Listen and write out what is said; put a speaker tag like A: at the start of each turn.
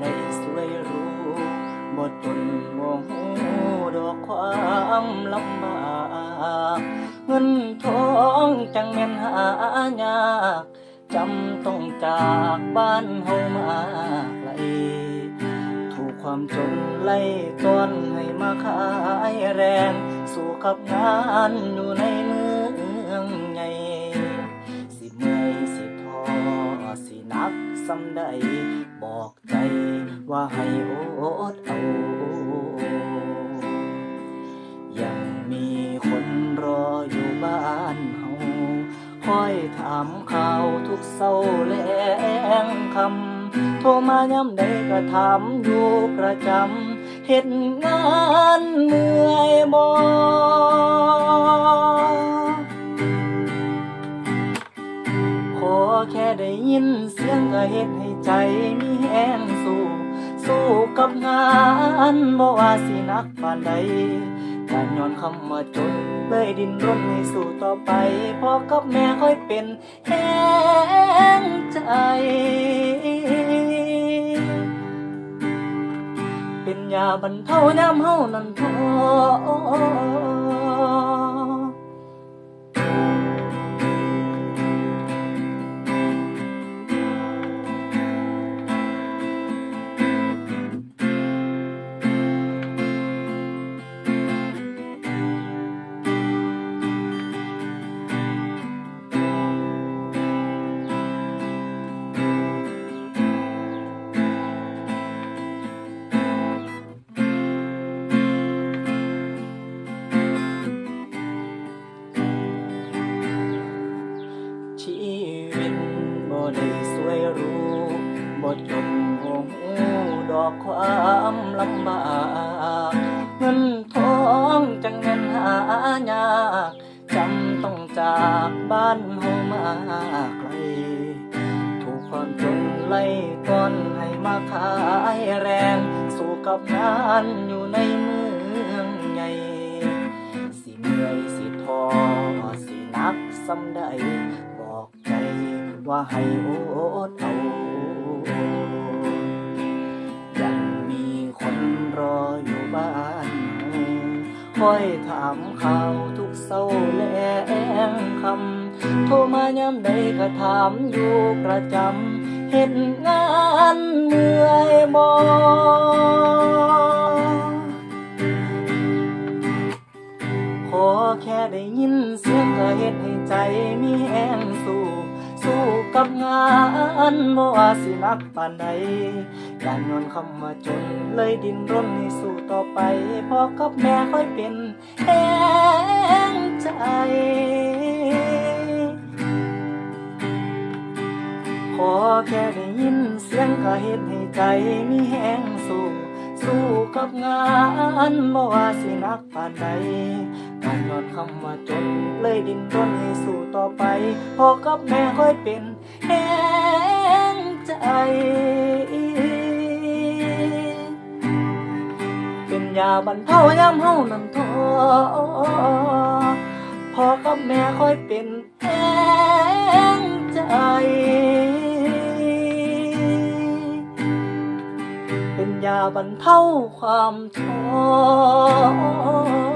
A: ได้สวยรู้บ่ตนมองหูดอกความลำบากเงินทองจังแม่นหายากจำต้องจากบ้านเฮามาไกลถูกความจนไล่ต้อนให้มาขายแรง สู้กับงานอยู่ในมือ กสำใด บอกใจว่าให้อดเอา ยังมีคนรออยู่บ้านเฮาคอยถามข่าวทุกเศร้าแลงคำ โทรมาย้ำใดก็ถามอยู่ประจำเฮ็ดงานเมื่อยบ่ ใจมีแห้งสู้ สู้กับงานบ่ว่าสินักปานใดการย้อนคำว่าจนเลยดินรนให้สู้ต่อไปพ่อกับแม่ค่อยเป็นแห้งใจ เป็นยาบรรเทายามเฮานั้นท้อ ได้สวยรู้บ่จนหัวหูดอกความลำบากเงินทองจังแม่นหายากจำต้องจากบ้านเฮามาไกลถูกความจนไล่ต้อนให้มาขายแรง สู้กับงานอยู่ในเมืองใหญ่สิเมื่อยสิท้อสินักสำใด ว่าให้โอดเอายังมีคนรออยู่บ้านคอยถามข่าวทุกเศร้าแลงคำโทรมาย้ำใดก็ถามอยู่ประจำเห็นงานเมื่อยบ่ขอแค่ได้ยินเสียงก็เฮ็ดให้ใจมีแห้งสู้สู้ กับงานบ่ว่าสินักปานใดอย่านอนคำว่าจนเลยดินร่นให้สู้ต่อไปพ่อกับแม่ค่อยเป็นแหงใจขอแค่ได้ยินเสียงก็เฮ็ดให้ใจมีแห้งสู้ สู้กับงานบ่ว่าสินักปานใดการนอนคำว่าจนเลยดิ้นรนให้สู้ต่อไปพ่อกับแม่ค่อยเป็นแห้งใจ เป็นยาบรรเทายามเฮานั้นท้อพ่อกับแม่ค่อยเป็นแห้งใจ ยาบรรเทาความท้อ